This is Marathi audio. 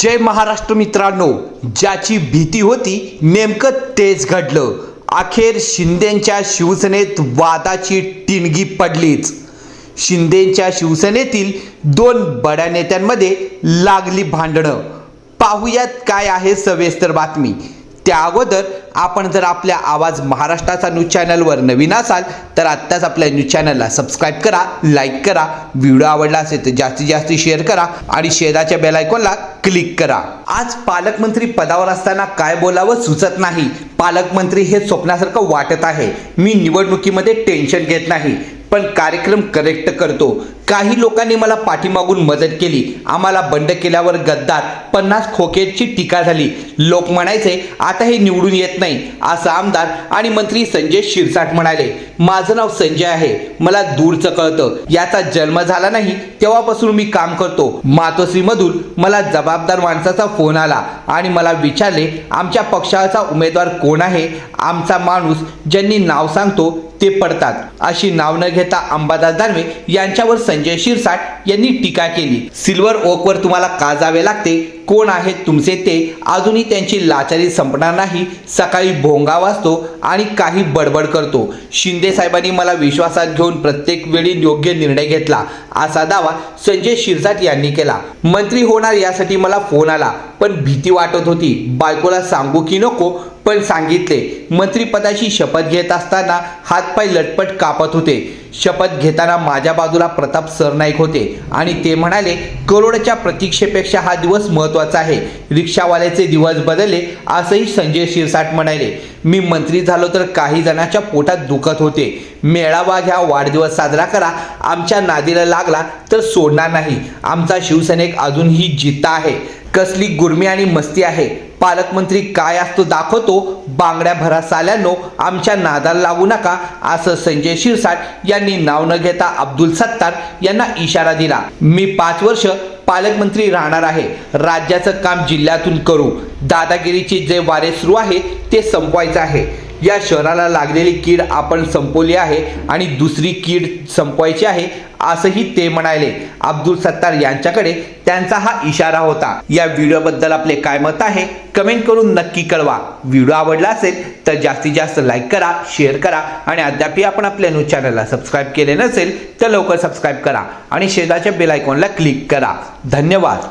जय महाराष्ट्र मित्रांनो ज्याची भीती होती नेमकं तेच घडलं. अखेर शिंदेच्या शिवसेनेत वादाची टिणगी पडलीच. शिंदेच्या शिवसेनेतील दोन बड्या नेत्यांमध्ये लागली भांडणं. पाहुयात काय आहे सविस्तर बातमी. त्या अगोदर आपण जर आपल्या आवाज महाराष्ट्राचा न्यूज चॅनलवर नवीन असाल तर आत्ताच आपल्या न्यूज चॅनलला सबस्क्राईब करा लाईक करा व्हिडिओ आवडला असेल तर जास्तीत जास्त शेअर करा आणि शेजारच्या बेल आयकॉनला क्लिक करा. आज पालकमंत्री पदावर असताना काय बोलावं सुचत नाही. पालकमंत्री हे स्वप्नासारखं वाटत आहे. मी निवडणुकीमध्ये टेन्शन घेत नाही पण कार्यक्रम करेक्ट करतो. काही लोकांनी मला पाठीमागून मदत केली. आम्हाला बंड केल्यावर गद्दार पन्नास खोकेची टीका झाली. लोक म्हणायचे आता हे निवडून येत नाही असं आमदार आणि मंत्री संजय शिरसाट म्हणाले. माझं नाव संजय आहे. मला दूरचं कळतं. याचा जन्म झाला नाही तेव्हापासून मी काम करतो. मातोश्रीमधून मला जबाबदार माणसाचा फोन आला आणि मला विचारले आमच्या पक्षाचा उमेदवार कोण आहे? आमचा माणूस ज्यांनी नाव सांगतो ते पडतात. अशी नाव न घेता अंबादास दानवे यांच्यावर संजय संजय शिरसाट यांनी टीका केली. सिल्वर ओकवर तुम्हाला का जावे लागते? कोण आहेत तुमचे ते? अजूनही त्यांची लाचारी संपणार नाही. सकाळी भोंगा वाजतो आणि काही बडबड करतो. शिंदे साहेबांनी मला विश्वासात घेऊन प्रत्येक वेळी योग्य निर्णय घेतला. असा दावा संजय शिरसाट यांनी केला. मंत्री होणार यासाठी मला फोन आला. पण भीती वाटत होती. बायकोला सांगू की नको पण सांगितले. मंत्रिपदाची शपथ घेत असताना हातपाय लटपट कापत होते. शपथ घेताना माझ्या बाजूला प्रताप सरनाईक होते आणि ते म्हणाले करोडच्या प्रतीक्षेपेक्षा हा दिवस महत्त्वाचा आहे. रिक्षावाल्याचे दिवस बदलले असंही संजय शिरसाट म्हणाले. मी मंत्री झालो तर काही जणांच्या पोटात दुखत होते. मेळावा घ्या वाढदिवस साजरा करा. आमच्या नादीला लागला तर सोडणार नाही. आमचा शिवसैनिक अजूनही जिता आहे. कसली गुरमी आणि मस्ती आहे? पालकमंत्री काय असतो दाखवतो? बांगड्या भरास आमच्या नादाला लागू नका असं संजय शिरसाट यांनी नाव न घेता अब्दुल सत्तार यांना इशारा दिला. मी पाच वर्ष पालकमंत्री राहणार आहे. राज्याचं काम जिल्ह्यातून करू. दादागिरीचे जे वारे सुरू आहे ते संपवायचं आहे. या शहराला लागलेली कीड आपण संपवली आहे आणि दुसरी कीड संपवायची आहे असंही ते म्हणाले. अब्दुल सत्तार यांच्याकडे त्यांचा हा इशारा होता. या व्हिडिओबद्दल आपले काय मत आहे कमेंट करून नक्की कळवा. व्हिडिओ आवडला असेल तर जास्तीत जास्त लाईक करा शेअर करा आणि अद्यापही आपण आपल्या न्यूज चॅनलला सबस्क्राईब केले नसेल तर लवकर सबस्क्राईब करा आणि शेजारच्या बेलायकॉनला क्लिक करा. धन्यवाद.